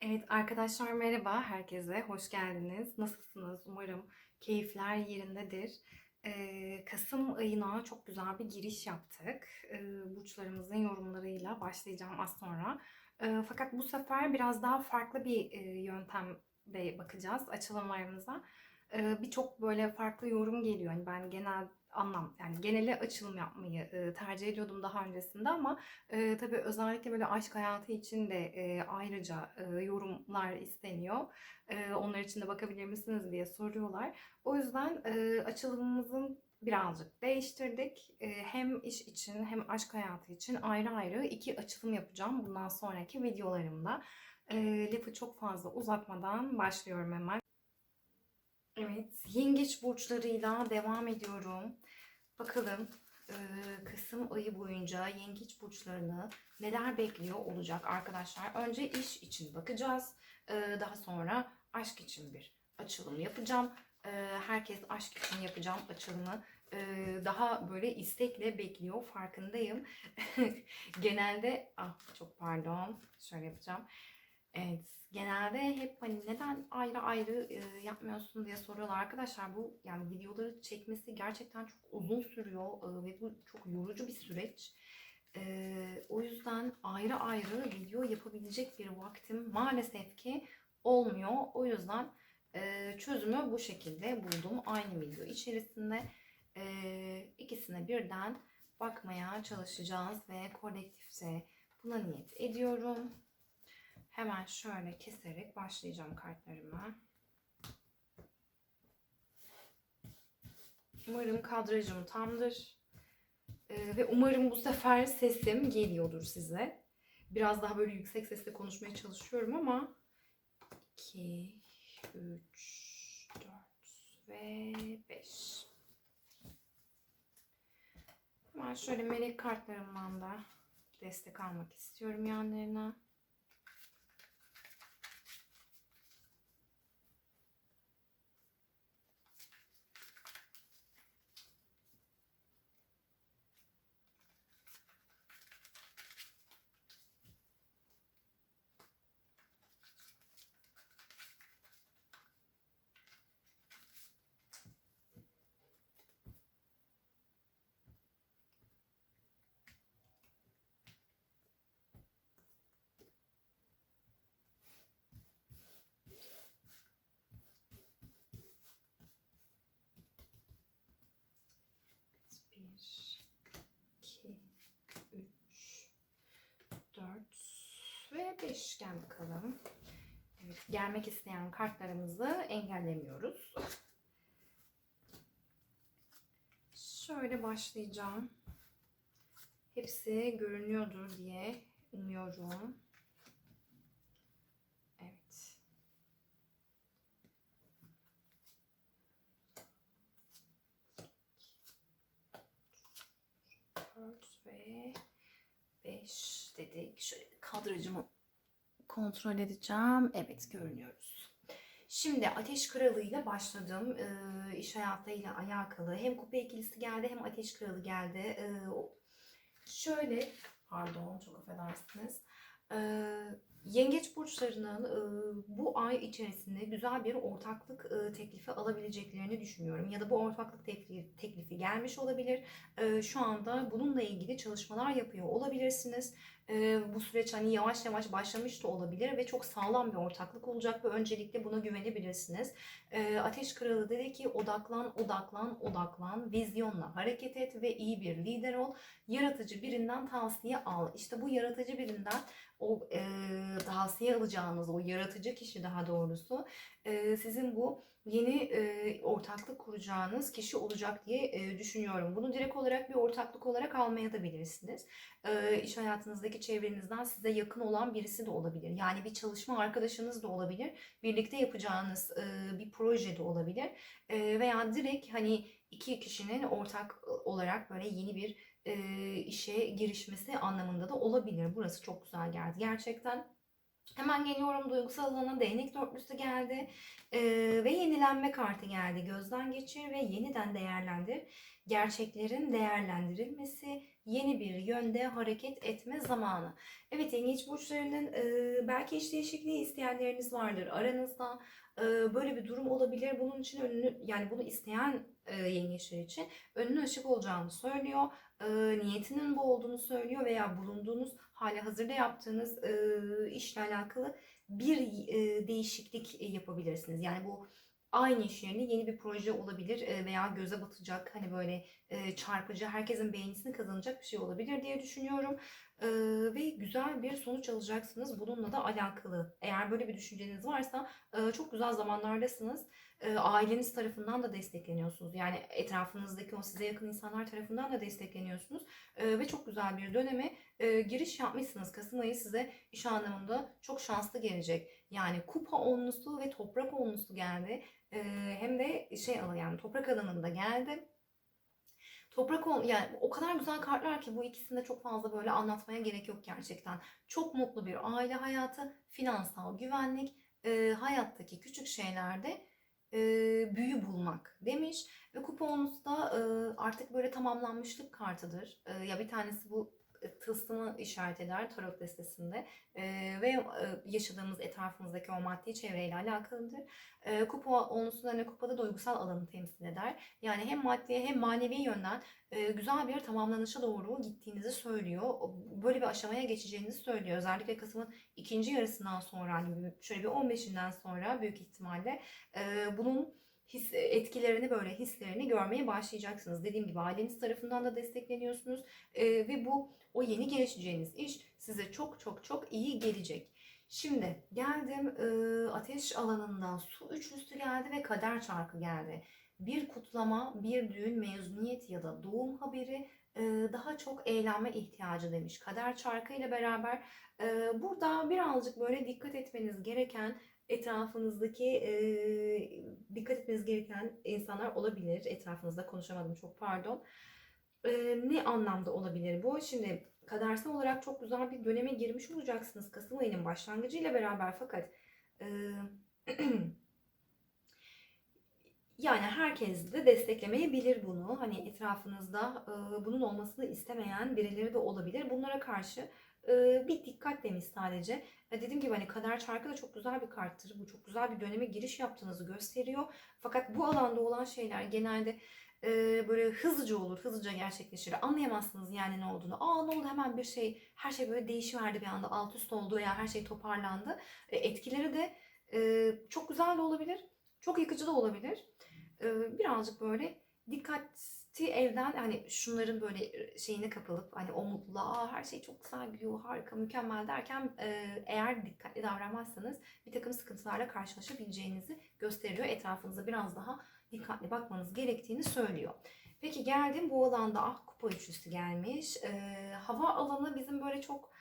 Evet arkadaşlar merhaba herkese hoş geldiniz. Nasılsınız? Umarım keyifler yerindedir. Ee, Kasım ayına çok güzel bir giriş yaptık. Ee, burçlarımızın yorumlarıyla başlayacağım az sonra. Ee, fakat bu sefer biraz daha farklı bir e, yöntemle bakacağız açılımlarımıza. Ee, Birçok böyle farklı yorum geliyor. Yani ben genel anlam yani genele açılım yapmayı e, tercih ediyordum daha öncesinde ama e, tabii özellikle böyle aşk hayatı için de e, ayrıca e, yorumlar isteniyor. E, onlar için de bakabilir misiniz diye soruyorlar. O yüzden e, açılımımızın birazcık değiştirdik. Hem iş için hem aşk hayatı için ayrı ayrı iki açılım yapacağım bundan sonraki videolarımda. Lafı çok fazla uzatmadan başlıyorum hemen. Evet, yengeç burçlarıyla devam ediyorum. Bakalım e, Kasım ayı boyunca yengeç burçlarını neler bekliyor olacak arkadaşlar. Önce iş için bakacağız. E, daha sonra aşk için bir açılım yapacağım. E, herkes aşk için yapacağım açılımı. Daha böyle istekle bekliyor farkındayım. Genelde ah çok pardon şöyle yapacağım. Evet, genelde hep hani neden ayrı ayrı yapmıyorsun diye soruyorlar arkadaşlar. Bu yani videoları çekmesi gerçekten çok uzun sürüyor ve bu çok yorucu bir süreç. O yüzden ayrı ayrı video yapabilecek bir vaktim maalesef ki olmuyor. O yüzden çözümü bu şekilde buldum. Aynı video içerisinde ikisine birden bakmaya çalışacağız ve kolektifse buna niyet ediyorum. Hemen şöyle keserek başlayacağım kartlarıma. Umarım kadrajım tamdır. Ee, ve umarım bu sefer sesim geliyordur size. Biraz daha böyle yüksek sesle konuşmaya çalışıyorum ama 2, 3, 4 ve 5. Hemen şöyle melek kartlarımdan da destek almak istiyorum yanlarına. Bir, iki, üç, dört ve beş gel bakalım. Evet, gelmek isteyen kartlarımızı engellemiyoruz. Şöyle başlayacağım. Hepsi görünüyordur diye umuyorum. Evet. Dört ve beş dedik. Şöyle kadrajımı kontrol edeceğim. Evet görünüyoruz. Şimdi Ateş Kralı ile başladım. Ee, iş hayatıyla alakalı. Hem kupa ikilisi geldi hem Ateş Kralı geldi. O- şöyle, pardon çok affedersiniz. Ee, Yengeç burçlarının e, bu ay içerisinde güzel bir ortaklık e, teklifi alabileceklerini düşünüyorum. Ya da bu ortaklık teklifi, teklifi gelmiş olabilir. E, şu anda bununla ilgili çalışmalar yapıyor olabilirsiniz. E, bu süreç hani yavaş yavaş başlamış da olabilir ve çok sağlam bir ortaklık olacak ve öncelikle buna güvenebilirsiniz. E, Ateş Kralı dedi ki odaklan, odaklan, odaklan, vizyonla hareket et ve iyi bir lider ol. Yaratıcı birinden tavsiye al. İşte bu yaratıcı birinden o e, tavsiye alacağınız o yaratıcı kişi daha doğrusu e, sizin bu yeni e, ortaklık kuracağınız kişi olacak diye e, düşünüyorum. Bunu direkt olarak bir ortaklık olarak almaya da bilirsiniz. E, iş hayatınızdaki çevrenizden size yakın olan birisi de olabilir. Yani bir çalışma arkadaşınız da olabilir. Birlikte yapacağınız e, bir proje de olabilir. E, veya direkt hani iki kişinin ortak olarak böyle yeni bir e, işe girişmesi anlamında da olabilir. Burası çok güzel geldi. Gerçekten Hemen geliyorum duygusal alana değnek dörtlüsü geldi Ee, ve yenilenme kartı geldi. Gözden geçir ve yeniden değerlendir. Gerçeklerin değerlendirilmesi, yeni bir yönde hareket etme zamanı. Evet yengeç burçlarının e, belki iş değişikliği isteyenleriniz vardır aranızda. E, böyle bir durum olabilir. Bunun için önünü yani bunu isteyen e, yengeçler için önünün açık olacağını söylüyor. E, niyetinin bu olduğunu söylüyor veya bulunduğunuz hali hazırda yaptığınız e, işle alakalı bir e, değişiklik yapabilirsiniz. Yani bu aynı iş yerine yeni bir proje olabilir veya göze batacak hani böyle çarpıcı herkesin beğenisini kazanacak bir şey olabilir diye düşünüyorum. Ve güzel bir sonuç alacaksınız bununla da alakalı. Eğer böyle bir düşünceniz varsa çok güzel zamanlardasınız. Aileniz tarafından da destekleniyorsunuz. Yani etrafınızdaki o size yakın insanlar tarafından da destekleniyorsunuz. Ve çok güzel bir döneme giriş yapmışsınız. Kasım ayı size iş anlamında çok şanslı gelecek. Yani kupa onlusu ve toprak onlusu geldi. E, hem de şey alanı yani toprak alanında geldi. Toprak ol yani o kadar güzel kartlar ki bu ikisini de çok fazla böyle anlatmaya gerek yok gerçekten. Çok mutlu bir aile hayatı, finansal güvenlik, e, hayattaki küçük şeylerde e, büyü bulmak demiş. Ve kupa onlusu da e, artık böyle tamamlanmışlık kartıdır. E, ya bir tanesi bu tılsımı işaret eder tarot destesinde e, ve e, yaşadığımız etrafımızdaki o maddi çevreyle alakalıdır. E, kupa onlusu ne kupada duygusal alanı temsil eder. Yani hem maddi hem manevi yönden e, güzel bir tamamlanışa doğru gittiğinizi söylüyor. Böyle bir aşamaya geçeceğinizi söylüyor. Özellikle Kasım'ın ikinci yarısından sonra hani şöyle bir 15'inden sonra büyük ihtimalle e, bunun his, etkilerini böyle hislerini görmeye başlayacaksınız. Dediğim gibi aileniz tarafından da destekleniyorsunuz e, ve bu o yeni gelişeceğiniz iş size çok çok çok iyi gelecek. Şimdi geldim e, ateş alanından su üçlüsü geldi ve kader çarkı geldi. Bir kutlama, bir düğün, mezuniyet ya da doğum haberi e, daha çok eğlenme ihtiyacı demiş. Kader çarkı ile beraber e, burada birazcık böyle dikkat etmeniz gereken etrafınızdaki e, dikkat etmeniz gereken insanlar olabilir. Etrafınızda konuşamadım çok pardon. E, ne anlamda olabilir bu? Şimdi kadersel olarak çok güzel bir döneme girmiş olacaksınız Kasım ayının başlangıcıyla beraber fakat e, yani herkes de desteklemeyebilir bunu. Hani etrafınızda e, bunun olmasını istemeyen birileri de olabilir. Bunlara karşı bir dikkat demiş sadece. Ya dediğim gibi hani kader çarkı da çok güzel bir karttır. Bu çok güzel bir döneme giriş yaptığınızı gösteriyor. Fakat bu alanda olan şeyler genelde e, böyle hızlıca olur, hızlıca gerçekleşir. Anlayamazsınız yani ne olduğunu. Aa ne oldu hemen bir şey, her şey böyle değişiverdi bir anda alt üst oldu ya her şey toparlandı. E, etkileri de e, çok güzel de olabilir, çok yıkıcı da olabilir. E, birazcık böyle dikkati evden hani şunların böyle şeyine kapılıp hani o mutluluğa her şey çok güzel gidiyor harika mükemmel derken e, eğer dikkatli davranmazsanız bir takım sıkıntılarla karşılaşabileceğinizi gösteriyor. Etrafınıza biraz daha dikkatli bakmanız gerektiğini söylüyor. Peki geldim bu alanda ah kupa üçlüsü gelmiş. E, hava alanı bizim böyle çok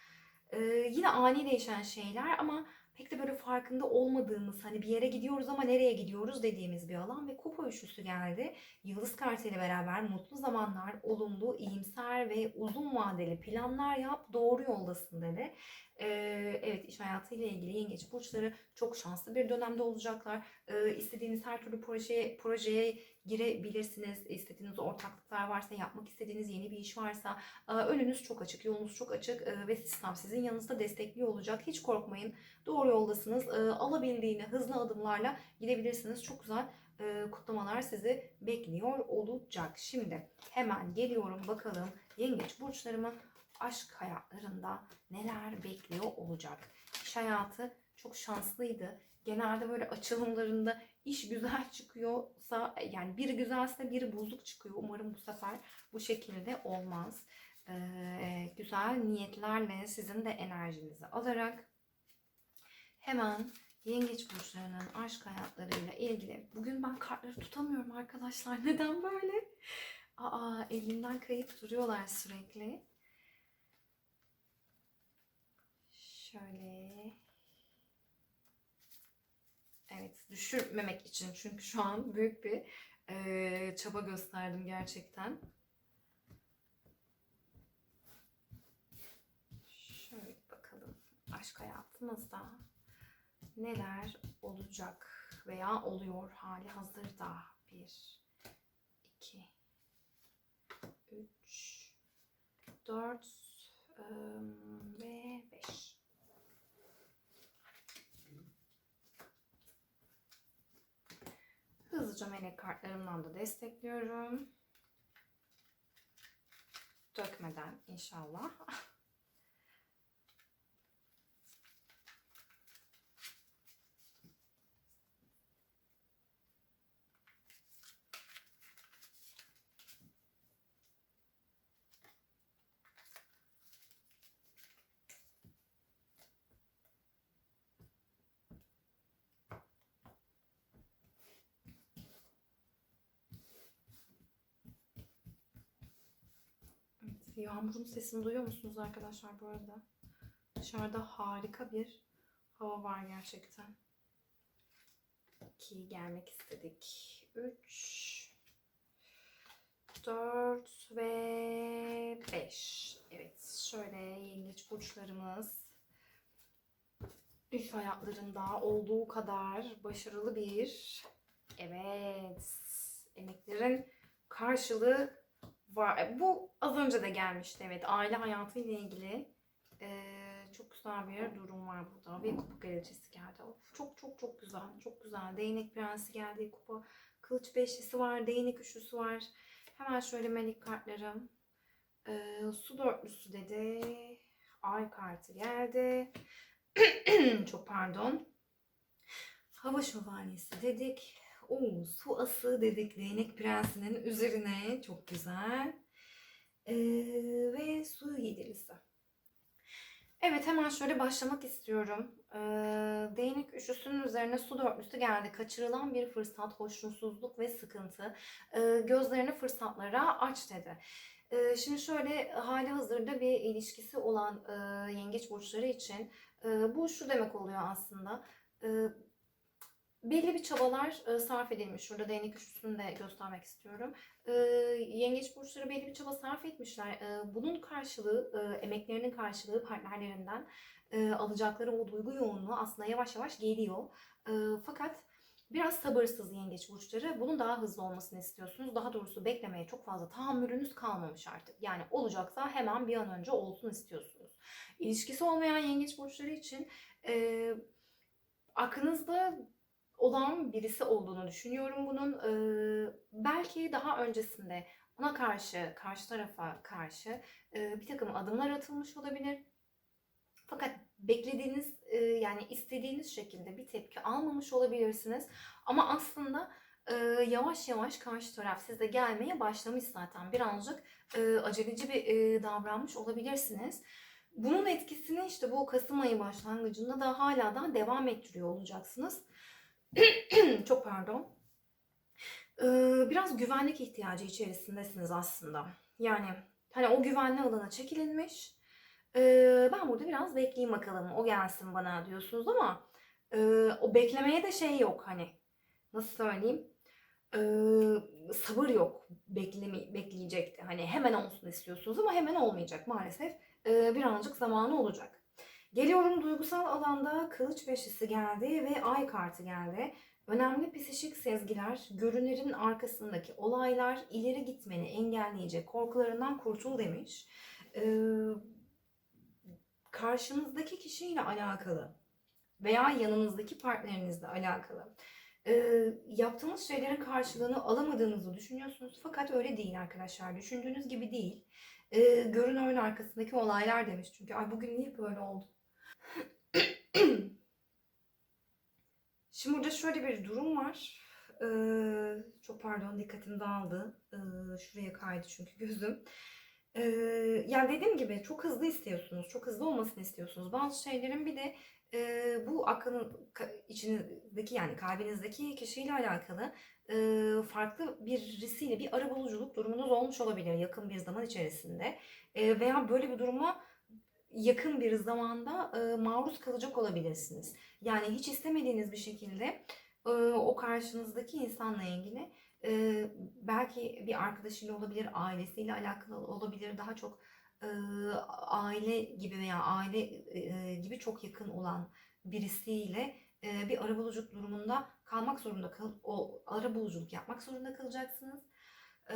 e, yine ani değişen şeyler ama pek de böyle farkında olmadığımız hani bir yere gidiyoruz ama nereye gidiyoruz dediğimiz bir alan ve kupa üçlüsü geldi. Yıldız kartı ile beraber mutlu zamanlar, olumlu, iyimser ve uzun vadeli planlar yap, doğru yoldasın dedi. Ee, evet iş hayatıyla ilgili yengeç burçları çok şanslı bir dönemde olacaklar. Ee, istediğiniz her türlü projeye, projeye girebilirsiniz. İstediğiniz ortaklıklar varsa, yapmak istediğiniz yeni bir iş varsa e, önünüz çok açık, yolunuz çok açık e, ve sistem sizin yanınızda destekliyor olacak. Hiç korkmayın. Doğru yoldasınız. E, alabildiğine hızlı adımlarla gidebilirsiniz. Çok güzel kutlamalar sizi bekliyor olacak. Şimdi hemen geliyorum bakalım yengeç burçlarımın aşk hayatlarında neler bekliyor olacak. İş hayatı çok şanslıydı. Genelde böyle açılımlarında iş güzel çıkıyorsa yani biri güzelse biri bozuk çıkıyor. Umarım bu sefer bu şekilde olmaz. Ee, güzel niyetlerle sizin de enerjinizi alarak hemen yengeç burçlarının aşk hayatlarıyla ilgili. Bugün ben kartları tutamıyorum arkadaşlar. Neden böyle? Aa elimden kayıp duruyorlar sürekli. Şöyle. Evet düşürmemek için çünkü şu an büyük bir e, çaba gösterdim gerçekten. Şöyle bakalım aşk hayatımızda neler olacak veya oluyor hali hazırda. Bir, iki, üç, 4 ve 5. Hızlıca melek kartlarımdan da destekliyorum. Dökmeden inşallah. Evet, yağmurun sesini duyuyor musunuz arkadaşlar bu arada? Dışarıda harika bir hava var gerçekten. 2 gelmek istedik. 3 4 ve 5. Evet, şöyle yengeç burçlarımız iş hayatlarında olduğu kadar başarılı bir evet emeklerin karşılığı var. Bu az önce de gelmişti evet. Aile hayatıyla ilgili eee, çok güzel bir durum var burada. Ve kupa kraliçesi geldi. Of, çok çok çok güzel. Çok güzel. Değnek prensi geldi. Kupa kılıç beşlisi var. Değnek üçlüsü var. Hemen şöyle melik kartlarım. Eee, su dörtlüsü dedi. Ay kartı geldi. çok pardon. Hava şövalyesi dedik. Oo, su ası dedik değnek prensinin üzerine. Çok güzel. Ee, ve su yedilisi. Evet hemen şöyle başlamak istiyorum. Ee, değnek üçlüsünün üzerine su dörtlüsü geldi. Kaçırılan bir fırsat, hoşnutsuzluk ve sıkıntı. Ee, gözlerini fırsatlara aç dedi. Ee, şimdi şöyle hali hazırda bir ilişkisi olan e, yengeç burçları için e, bu şu demek oluyor aslında. E, belli bir çabalar e, sarf edilmiş. Şurada değnek üçlüsünü de göstermek istiyorum. E, yengeç burçları belli bir çaba sarf etmişler. E, bunun karşılığı, e, emeklerinin karşılığı partnerlerinden e, alacakları o duygu yoğunluğu aslında yavaş yavaş geliyor. E, fakat biraz sabırsız yengeç burçları. Bunun daha hızlı olmasını istiyorsunuz. Daha doğrusu beklemeye çok fazla tahammülünüz kalmamış artık. Yani olacaksa hemen bir an önce olsun istiyorsunuz. İlişkisi olmayan yengeç burçları için e, aklınızda olan birisi olduğunu düşünüyorum bunun. Ee, belki daha öncesinde ona karşı, karşı tarafa karşı e, bir takım adımlar atılmış olabilir. Fakat beklediğiniz e, yani istediğiniz şekilde bir tepki almamış olabilirsiniz. Ama aslında e, yavaş yavaş karşı taraf size gelmeye başlamış zaten. Birazcık e, aceleci bir e, davranmış olabilirsiniz. Bunun etkisini işte bu Kasım ayı başlangıcında da hala da devam ettiriyor olacaksınız. Çok pardon. Ee, biraz güvenlik ihtiyacı içerisindesiniz aslında. Yani hani o güvenli alana çekilinmiş. Ee, ben burada biraz bekleyeyim bakalım o gelsin bana diyorsunuz ama e, o beklemeye de şey yok hani nasıl söyleyeyim Ee, sabır yok bekleme, bekleyecekti. Hani hemen olsun istiyorsunuz ama hemen olmayacak maalesef. Ee, birazcık zamanı olacak. Geliyorum duygusal alanda kılıç beşlisi geldi ve ay kartı geldi. Önemli psikik sezgiler, görünerin arkasındaki olaylar, ileri gitmeni engelleyecek korkularından kurtul demiş. Ee, karşınızdaki kişiyle alakalı veya yanınızdaki partnerinizle alakalı ee, yaptığınız şeylerin karşılığını alamadığınızı düşünüyorsunuz. Fakat öyle değil arkadaşlar. Düşündüğünüz gibi değil. Ee, görünörün arkasındaki olaylar demiş. Çünkü ay bugün niye böyle oldu? Şimdi burada şöyle bir durum var. Ee, çok pardon dikkatim dağıldı. Ee, şuraya kaydı çünkü gözüm. Ee, yani dediğim gibi çok hızlı istiyorsunuz. Çok hızlı olmasını istiyorsunuz. Bazı şeylerin bir de e, bu aklın içinizdeki yani kalbinizdeki kişiyle alakalı e, farklı birisiyle bir arabuluculuk durumunuz olmuş olabilir yakın bir zaman içerisinde. E, veya böyle bir duruma yakın bir zamanda e, maruz kalacak olabilirsiniz. Yani hiç istemediğiniz bir şekilde e, o karşınızdaki insanla ilgili e, belki bir arkadaşıyla olabilir, ailesiyle alakalı olabilir, daha çok e, aile gibi veya aile e, gibi çok yakın olan birisiyle e, bir arabuluculuk durumunda kalmak zorunda kal, o arabuluculuk yapmak zorunda kalacaksınız. E,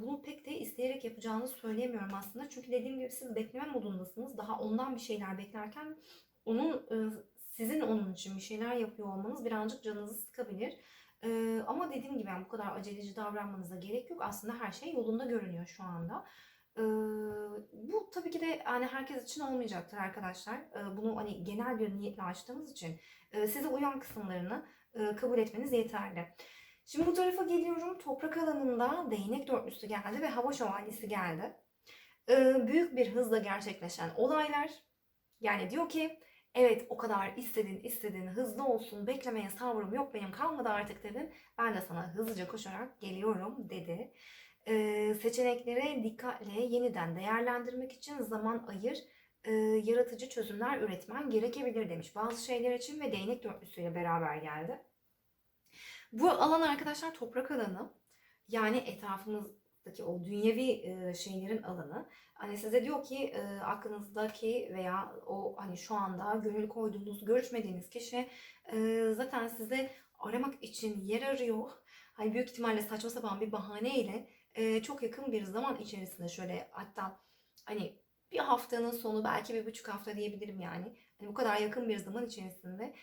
bunu pek de isteyerek yapacağınızı söyleyemiyorum aslında. Çünkü dediğim gibi siz bekleme modundasınız. Daha ondan bir şeyler beklerken onun e, sizin onun için bir şeyler yapıyor olmanız birazcık canınızı sıkabilir. E, ama dediğim gibi yani bu kadar aceleci davranmanıza gerek yok. Aslında her şey yolunda görünüyor şu anda. E, bu tabii ki de yani herkes için olmayacaktır arkadaşlar. E, bunu hani genel bir niyetle açtığımız için e, size uyan kısımlarını e, kabul etmeniz yeterli. Şimdi bu tarafa geliyorum. Toprak alanında değnek dörtlüsü geldi ve hava şövalyesi geldi. E, büyük bir hızla gerçekleşen olaylar. Yani diyor ki evet o kadar istedin istedin hızlı olsun beklemeye sabrım yok benim kalmadı artık dedin. Ben de sana hızlıca koşarak geliyorum dedi. E, seçeneklere dikkatle yeniden değerlendirmek için zaman ayır e, yaratıcı çözümler üretmen gerekebilir demiş. Bazı şeyler için ve değnek dörtlüsüyle beraber geldi. Bu alan arkadaşlar toprak alanı. Yani etrafımızdaki o dünyevi şeylerin alanı. Hani size diyor ki aklınızdaki veya o hani şu anda gönül koyduğunuz, görüşmediğiniz kişi zaten size aramak için yer arıyor. Hani büyük ihtimalle saçma sapan bir bahaneyle çok yakın bir zaman içerisinde şöyle hatta hani bir haftanın sonu belki bir buçuk hafta diyebilirim yani. Hani bu kadar yakın bir zaman içerisinde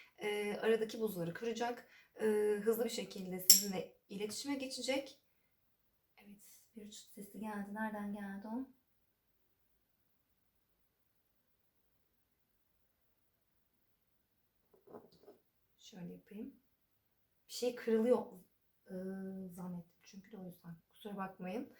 aradaki buzları kıracak, e, hızlı bir şekilde sizinle iletişime geçecek. Evet, bir çıt sesi geldi. Nereden geldi o? Şöyle yapayım. Bir şey kırılıyor e, zannettim çünkü de o yüzden. Kusura bakmayın.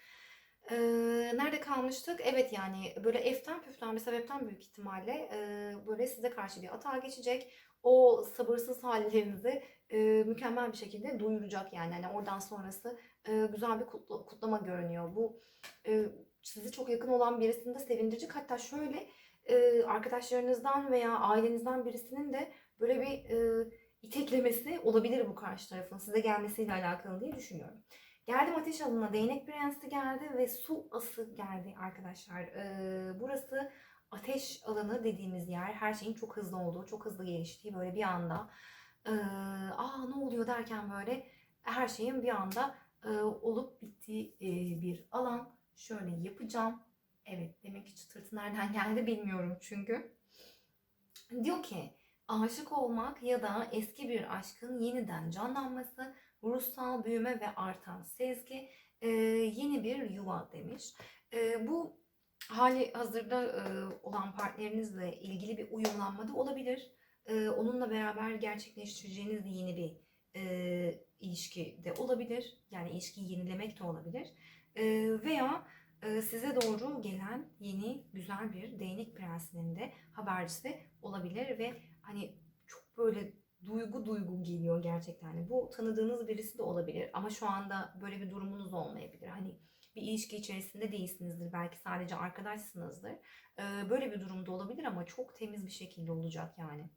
Ee, nerede kalmıştık? Evet yani böyle eften püften bir sebepten büyük ihtimalle e, böyle size karşı bir atağa geçecek. O sabırsız hallerinizi e, mükemmel bir şekilde duyuracak yani. Hani oradan sonrası e, güzel bir kutlu, kutlama görünüyor. Bu e, sizi çok yakın olan birisini de sevindirecek. Hatta şöyle e, arkadaşlarınızdan veya ailenizden birisinin de böyle bir e, iteklemesi olabilir bu karşı tarafın size gelmesiyle alakalı diye düşünüyorum. Geldim ateş alanına değnek prensi geldi ve su ası geldi arkadaşlar. Ee, burası ateş alanı dediğimiz yer. Her şeyin çok hızlı olduğu, çok hızlı geliştiği böyle bir anda e, aa ne oluyor derken böyle her şeyin bir anda e, olup bittiği e, bir alan. Şöyle yapacağım. Evet demek ki çıtırtı nereden geldi bilmiyorum çünkü. Diyor ki aşık olmak ya da eski bir aşkın yeniden canlanması ruhsal büyüme ve artan sezgi e, yeni bir yuva demiş. E, bu hali hazırda e, olan partnerinizle ilgili bir uyumlanma da olabilir. E, onunla beraber gerçekleştireceğiniz yeni bir e, ilişki de olabilir. Yani ilişkiyi yenilemek de olabilir. E, veya e, size doğru gelen yeni güzel bir değnek prensinin de habercisi olabilir ve hani çok böyle duygu duygu geliyor gerçekten. Yani bu tanıdığınız birisi de olabilir ama şu anda böyle bir durumunuz olmayabilir. Hani bir ilişki içerisinde değilsinizdir. Belki sadece arkadaşsınızdır. Ee, böyle bir durumda olabilir ama çok temiz bir şekilde olacak yani.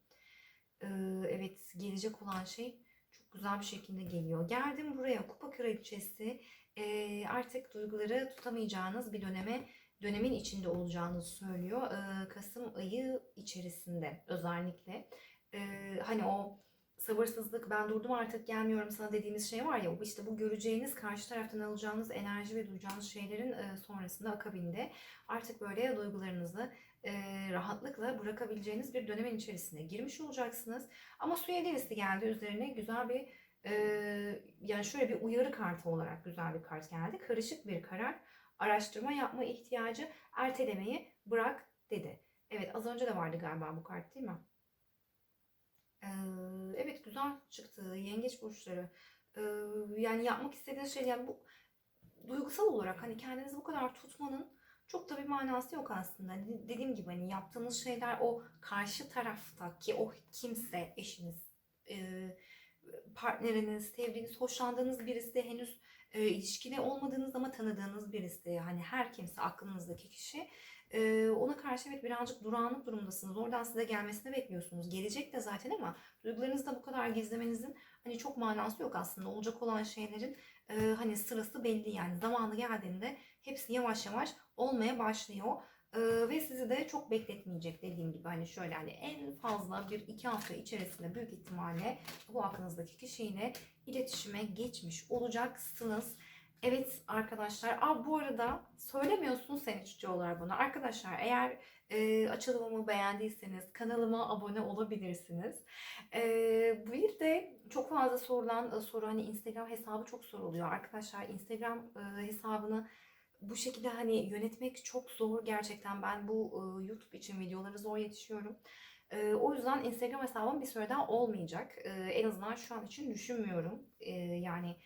Evet gelecek olan şey çok güzel bir şekilde geliyor. Geldim buraya kupa kraliçesi. Ee, artık duyguları tutamayacağınız bir döneme dönemin içinde olacağınızı söylüyor. Ee, Kasım ayı içerisinde özellikle e, hani o sabırsızlık ben durdum artık gelmiyorum sana dediğimiz şey var ya işte bu göreceğiniz karşı taraftan alacağınız enerji ve duyacağınız şeylerin e, sonrasında akabinde artık böyle duygularınızı e, rahatlıkla bırakabileceğiniz bir dönemin içerisine girmiş olacaksınız. Ama su delisi geldi üzerine güzel bir e, yani şöyle bir uyarı kartı olarak güzel bir kart geldi. Karışık bir karar, araştırma yapma ihtiyacı, ertelemeyi bırak dedi. Evet az önce de vardı galiba bu kart değil mi? Ee, evet güzel çıktı yengeç burçları. Ee, yani yapmak istediğiniz şey yani bu duygusal olarak hani kendinizi bu kadar tutmanın çok da bir manası yok aslında. De- Dediğim gibi hani yaptığınız şeyler o karşı taraftaki o kimse eşiniz, e, partneriniz, sevdiğiniz, hoşlandığınız birisi henüz e, ilişkide olmadığınız ama tanıdığınız birisi hani her kimse aklınızdaki kişi ee, ona karşı evet birazcık durağanlık durumdasınız. Oradan size gelmesini bekliyorsunuz. Gelecek de zaten ama duygularınızı da bu kadar gizlemenizin hani çok manası yok aslında. Olacak olan şeylerin e, hani sırası belli yani. Zamanı geldiğinde hepsi yavaş yavaş olmaya başlıyor. Ee, ve sizi de çok bekletmeyecek dediğim gibi hani şöyle hani en fazla bir iki hafta içerisinde büyük ihtimalle bu aklınızdaki kişiyle iletişime geçmiş olacaksınız. Evet arkadaşlar. Aa, bu arada söylemiyorsun sen üçüncüler bunu. Arkadaşlar eğer e, açılımımı beğendiyseniz kanalıma abone olabilirsiniz. E, bir de çok fazla sorulan e, soru hani Instagram hesabı çok soruluyor. Arkadaşlar Instagram e, hesabını bu şekilde hani yönetmek çok zor gerçekten. Ben bu e, YouTube için videolara zor yetişiyorum. E, o yüzden Instagram hesabım bir süre daha olmayacak. E, en azından şu an için düşünmüyorum. E, yani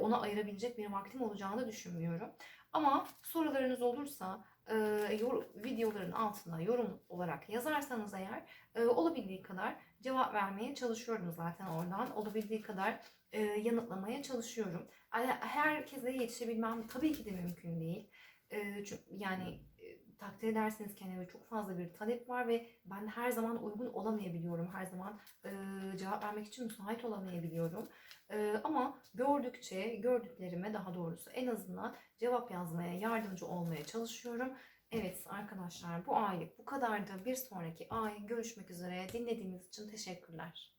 ona ayırabilecek bir vaktim olacağını düşünmüyorum. Ama sorularınız olursa e, yor- videoların altına yorum olarak yazarsanız eğer e, olabildiği kadar cevap vermeye çalışıyorum zaten oradan. Olabildiği kadar e, yanıtlamaya çalışıyorum. Yani herkese yetişebilmem tabii ki de mümkün değil. E, çünkü yani takdir edersiniz kendime çok fazla bir talep var ve ben her zaman uygun olamayabiliyorum. Her zaman e, cevap vermek için müsait olamayabiliyorum. E, ama gördükçe, gördüklerime daha doğrusu en azından cevap yazmaya, yardımcı olmaya çalışıyorum. Evet arkadaşlar bu aylık bu kadardı. Bir sonraki ay görüşmek üzere. Dinlediğiniz için teşekkürler.